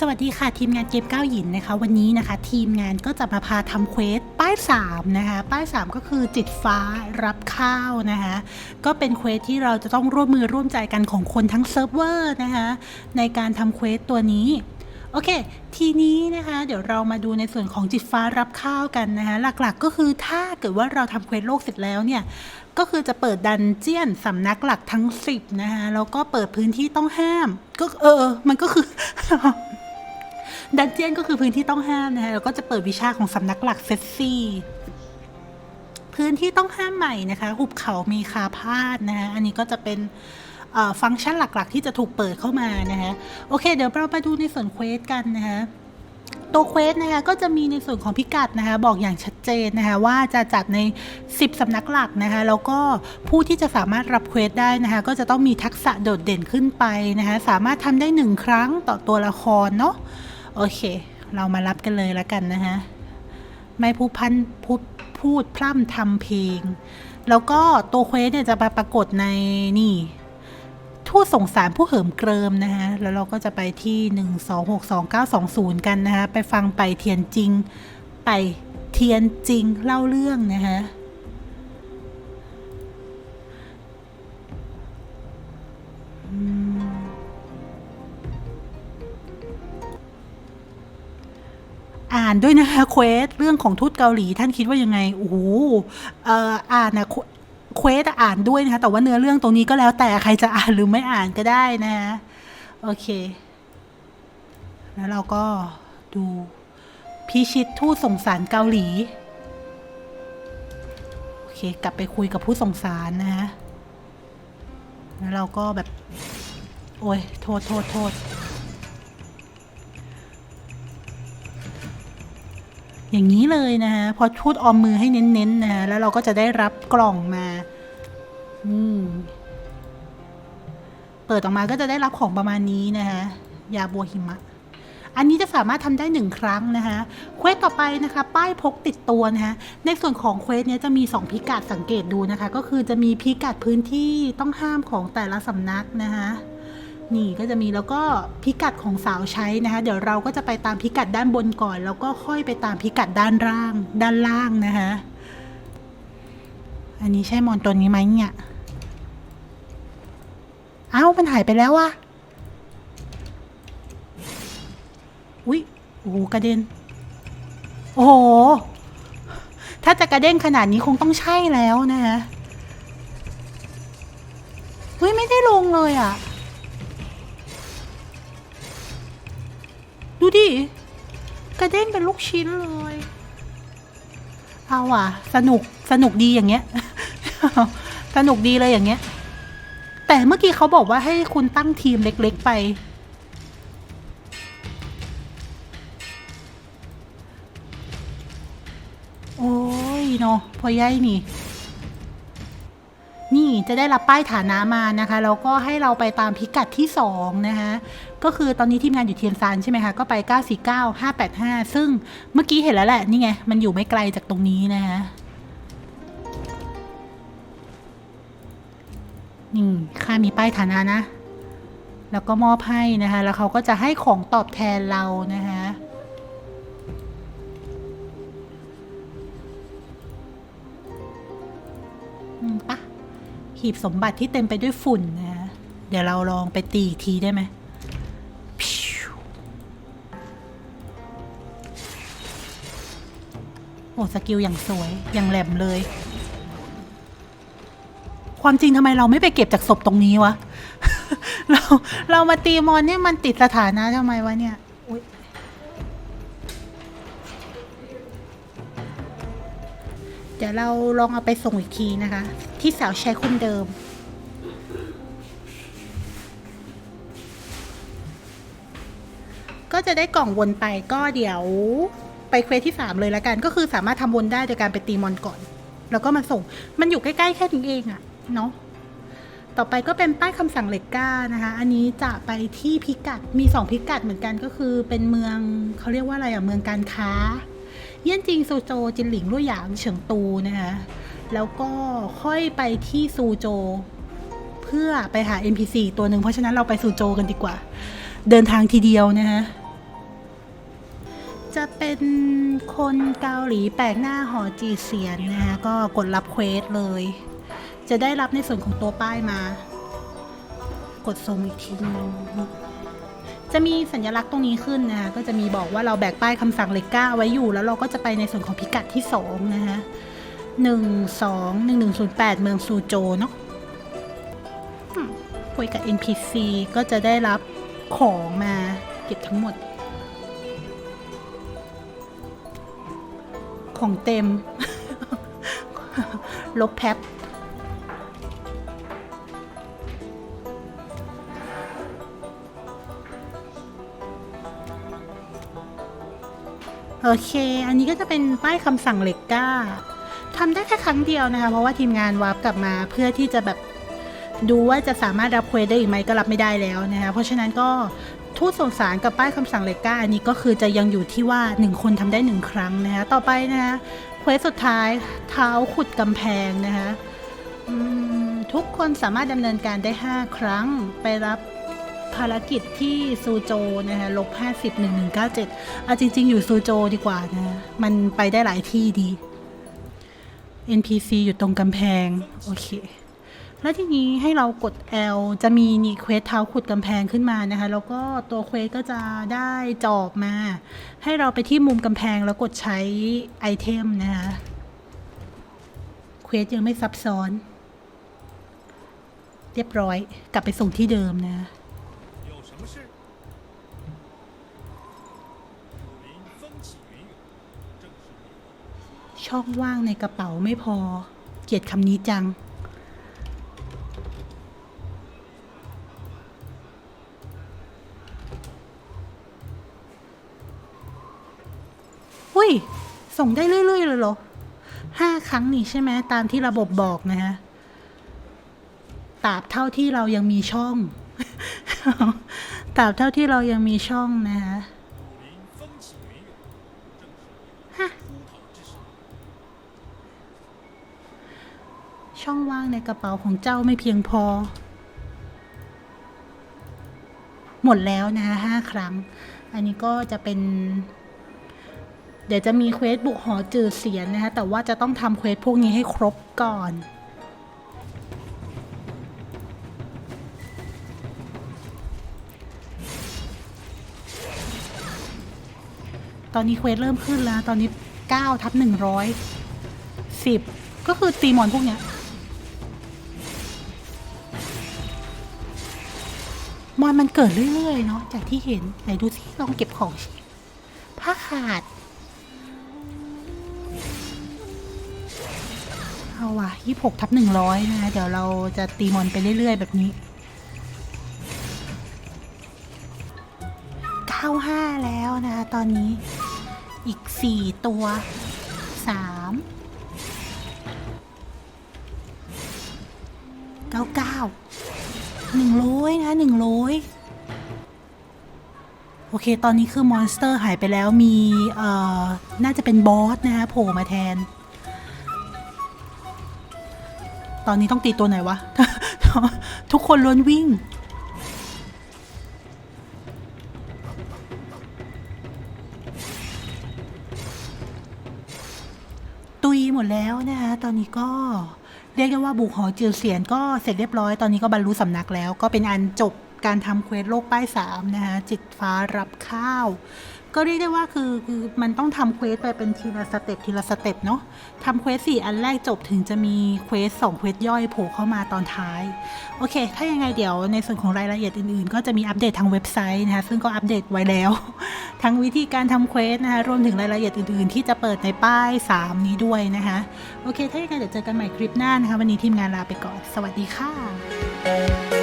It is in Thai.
สวัสดีค่ะทีมงานเกมเก้าหยินนะคะ วันนี้นะคะ ทีมงานก็จะมาพาทำเควสป้าย 3 นะคะ ป้าย 3 ก็คือจิตฟ้ารับข้าวนะคะ ก็เป็นเควสที่เราจะต้องร่วมมือร่วมใจกันของคนทั้งเซิร์ฟเวอร์นะคะ ในการทำเควสตัวนี้ โอเค ทีนี้นะคะ เดี๋ยวเรามาดูในส่วนของจิตฟ้ารับข้าวกันนะคะ หลักๆก็คือถ้าเกิดว่าเราทำเควสโลกเสร็จแล้วเนี่ยก็คือจะเปิดดันเจียนสำนักหลักทั้ง 10 นะคะแล้วก็เปิดพื้นที่ต้องห้าม ก็เออ มันก็คือ ดันเจียนก็คือพื้นที่ต้องห้ามนะคะแล้วก็จะเปิดวิชาของสำนักหลักเซสซี่พื้นที่ต้องห้ามใหม่นะคะหุบเขามีคาพาดนะคะอันนี้ก็จะเป็นฟังก์ชันหลักๆ ที่จะถูกเปิดเข้ามานะคะโอเค เดี๋ยวเราไปดูในส่วนเควสกันนะคะตัวเควสนะคะก็จะมีในส่วนของพิกัดนะคะบอกอย่างชัดเจนนะคะว่าจะจัดใน 10 สำนักหลักนะคะแล้วก็ผู้ที่จะสามารถรับเควสได้นะคะก็จะต้องมีทักษะโดดเด่นขึ้นไปนะคะสามารถทำได้หนึ่งครั้งต่อตัวละครเนาะ โอเค เรามารับกันเลยแล้วกันนะฮะไม่พูดพันพูดพูดพร่ำทำเพลง แล้วก็ตัวเควสเนี่ยจะมาปรากฏในนี่ทูตส่งสารผู้เหิมเกริมนะฮะแล้วเราก็จะไปที่ 1262920 กันนะฮะไปฟังไปเทียนจริง ไปเทียนจริงเล่าเรื่องนะฮะ อ่านด้วยนะคะเควสเรื่องของทูตเกาหลีท่านคิดว่ายังไงโอ้โหอ่อานนะเควสอะอ่านด้วยนะคะแต่ว่าเนื้อเรื่องตรงนี้ก็แล้วแต่ใครจะอ่านหรือไม่อ่านก็ได้นะคะโอเค แล้วเราก็ดูพิชิตทูตส่งสารเกาหลี โอเค กลับไปคุยกับผู้ส่งสารนะคะแล้วเราก็แบบ โอ้ย โทษโทษโทษ อย่างนี้เลยนะฮะพอทูดออมมือให้เน้นๆนะฮะแล้วเราก็จะได้รับกล่องมาอืมเปิดออกมาก็จะได้รับของประมาณนี้นะฮะยาบัวหิมะ อันนี้จะสามารถทำได้หนึ่งครั้งนะคะเควสต่อไปนะคะ ป้ายพกติดตัวนะคะในส่วนของเควสเนี้ยจะมี 2 พิกัดสังเกตดูนะคะ ก็คือจะมีพิกัดพื้นที่ต้องห้ามของแต่ละสำนักนะคะ นี่ก็จะมีแล้วก็พิกัดของสาวใช้นะคะเดี๋ยวเราก็จะไปตามพิกัดด้านบนก่อน แล้วก็ค่อยไปตามพิกัดด้านล่าง ด้านล่างนะคะอันนี้ใช่มอนตัวนี้ไหมเนี่ยเอ้ามันหายไปแล้ววะอุ๊ยโอ้กระเด็นโอ้โหถ้าจะกระเด้งขนาดนี้คงต้องใช่แล้วนะคะเฮ้ยไม่ได้ลงเลยอะ ดูดิ กระเด้งเป็นลูกชิ้นเลย เอาอะ สนุกสนุกดีอย่างเงี้ย สนุกดีเลยอย่างเงี้ย แต่เมื่อกี้เขาบอกว่าให้คุณตั้งทีมเล็ก ๆไป โอ้ยเนาะพอย้ายนี่ จะได้รับป้ายฐานะมานะคะแล้วก็ให้เราไปตามพิกัดที่2นะคะก็คือตอนนี้ทีมงานอยู่เทียนซานใช่ไหมคะก็ไป 949 585 ซึ่งเมื่อกี้เห็นแล้วแหละนี่ไงมันอยู่ไม่ไกลจากตรงนี้นะคะนี่ค่ามีป้ายฐานะนะ แล้วก็มอบให้นะคะแล้วเขาก็จะให้ของตอบแทนเรานะคะ หีบสมบัติที่เต็มไปด้วยฝุ่นนะฮะเดี๋ยวเราลองไปตีอีกทีได้ไหมโอ้สกิลอย่างสวย อย่างแหลมเลย ความจริงทำไมเราไม่ไปเก็บจากศพตรงนี้วะ เราเรามาตีมอนเนี่ยมันติดสถานะทำไมวะเนี่ยอุ๊ยเดี๋ยวเราลองเอาไปส่งอีกทีนะคะ ที่สาวใช้คนเดิม ก็จะได้กล่องวนไปก็เดี๋ยวไปเควสที่ 3 เลยละกัน ก็คือสามารถทำวนได้โดยการไปตีมอนก่อน แล้วก็มาส่งมันอยู่ใกล้ๆแค่นี้เองอะเนาะต่อไปก็เป็นป้ายคำสั่งเหล็กก้านะคะ อันนี้จะไปที่พิกัด มี 2 พิกัดเหมือนกันก็คือเป็นเมืองเขาเรียกว่าอะไรอะเมืองการค้า เยี่ยนจิงโซโจจินหลิงลุ่หยางเฉิงตูนะคะ แล้วก็ค่อยไปที่ซูโจ เพื่อไปหา NPC ตัวหนึ่งเพราะฉะนั้นเราไปซูโจกันดีกว่า เดินทางทีเดียวนะคะจะเป็นคนเกาหลีแปลกหน้าหอจีเสียนนะคะก็กดรับเควสเลย จะได้รับในส่วนของตัวป้ายมา กดส่งอีกทีนึงจะมีสัญลักษณ์ตรงนี้ขึ้นนะคะก็จะมีบอกว่าเราแบกป้ายคำสั่งเลขเก้าไว้อยู่ แล้วเราก็จะไปในส่วนของพิกัดที่สองนะคะ หนึ่งสองหนึ่งหนึ่งศูนย์แปดเมืองซูโจเนาะอืมคุยกับ NPC ก็จะได้รับของมาเก็บทั้งหมด ของเต็ม ลบแพ็บโอเค อันนี้ก็จะเป็นป้ายคำสั่งเหล็กก้า ทำได้แค่ครั้งเดียวนะคะ เพราะว่าทีมงานวาร์ปกลับมาเพื่อที่จะแบบดูว่าจะสามารถรับเควสได้อีกไหมก็รับไม่ได้แล้วนะคะเพราะฉะนั้นก็ทูตส่งสารกับป้ายคำสั่งเลก้าอันนี้ก็คือจะยังอยู่ที่ว่า 1 คนทำได้ 1 ครั้งนะคะต่อไปนะคะเควสสุดท้ายเท้าขุดกำแพงนะคะทุกคนสามารถดำเนินการได้ 5 ครั้งไปรับภารกิจที่ซูโจนะคะลบ50 1197เอาจริง ๆ อยู่ซูโจดีกว่านะมันไปได้หลายที่ดี NPC อยู่ตรงกำแพง โอเค แล้วทีนี้ให้เรากด L จะมีนี่เควสเท้าขุดกำแพงขึ้นมานะคะ แล้วก็ตัวเควสก็จะได้จอบมา ให้เราไปที่มุมกำแพงแล้วกดใช้ไอเทมนะคะ เควสยังไม่ซับซ้อน เรียบร้อยกลับไปส่งที่เดิมนะ ช่องว่างในกระเป๋าไม่พอ เกลียดคำนี้จัง อุ้ย ส่งได้เรื่อย ๆ เลยเหรอห้าครั้งนี่ใช่ไหมตามที่ระบบบอกนะฮะตราบเท่าที่เรายังมีช่องตราบเท่าที่เรายังมีช่องนะฮะ ช่องว่างในกระเป๋าของเจ้าไม่เพียงพอ หมดแล้วนะห้าครั้ง อันนี้ก็จะเป็น เดี๋ยวจะมีเควสบุกหอจืดเสียนนะคะแต่ว่าจะต้องทำเควสพวกนี้ให้ครบก่อนตอนนี้เควสเริ่มขึ้นแล้ว ตอนนี้9ทับ100 10 ก็คือตีมอนพวกเนี้ย อนมันเกิดเรื่อยๆเนาะจากที่เห็นไหนดูสิลองเก็บของผ้าขาดเอาว่ะยี่หกทับหนึ่งร้อยนะคะเดี๋ยวเราจะตีมอนไปเรื่อยๆ แบบนี้เก้าห้าแล้วนะคะตอนนี้อีกสี่ตัวสามเก้าเก้า หนึ่งร้อยนะหนึ่งร้อยโอเค ตอนนี้คือมอนสเตอร์หายไปแล้วมีเอ่อน่าจะเป็นบอสนะคะโผล่มาแทน ตอนนี้ต้องตีตัวไหนวะ ทุกคนล้วนวิ่ง ตุยหมดแล้วนะคะตอนนี้ก็ เรียกได้ว่าบุกหอจือเสียนก็เสร็จเรียบร้อยตอนนี้ก็บรรลุสำนักแล้ว ก็เป็นอันจบ การทำเควสโลกป้ายสามนะคะจิตฟ้ารับข้าว ก็เรียกได้ว่าคือคือมันต้องทำเควสไปเป็นทีละสเต็ปทีละสเต็ปเนาะทำเควสสี่อันแรกจบถึงจะมีเควสสองเควสย่อยโผล่เข้ามาตอนท้าย โอเค ถ้ายังไงเดี๋ยวในส่วนของรายละเอียดอื่นๆ ก็จะมีอัปเดตทางเว็บไซต์นะคะซึ่งก็อัปเดตไว้แล้ว ทั้งวิธีการทำเควสนะคะรวมถึงรายละเอียดอื่นๆ ที่จะเปิดในป้าย 3 นี้ด้วยนะคะโอเค ถ้าอย่างไรเดี๋ยวเจอกันใหม่คลิปหน้านะคะวันนี้ทีมงานลาไปก่อน สวัสดีค่ะ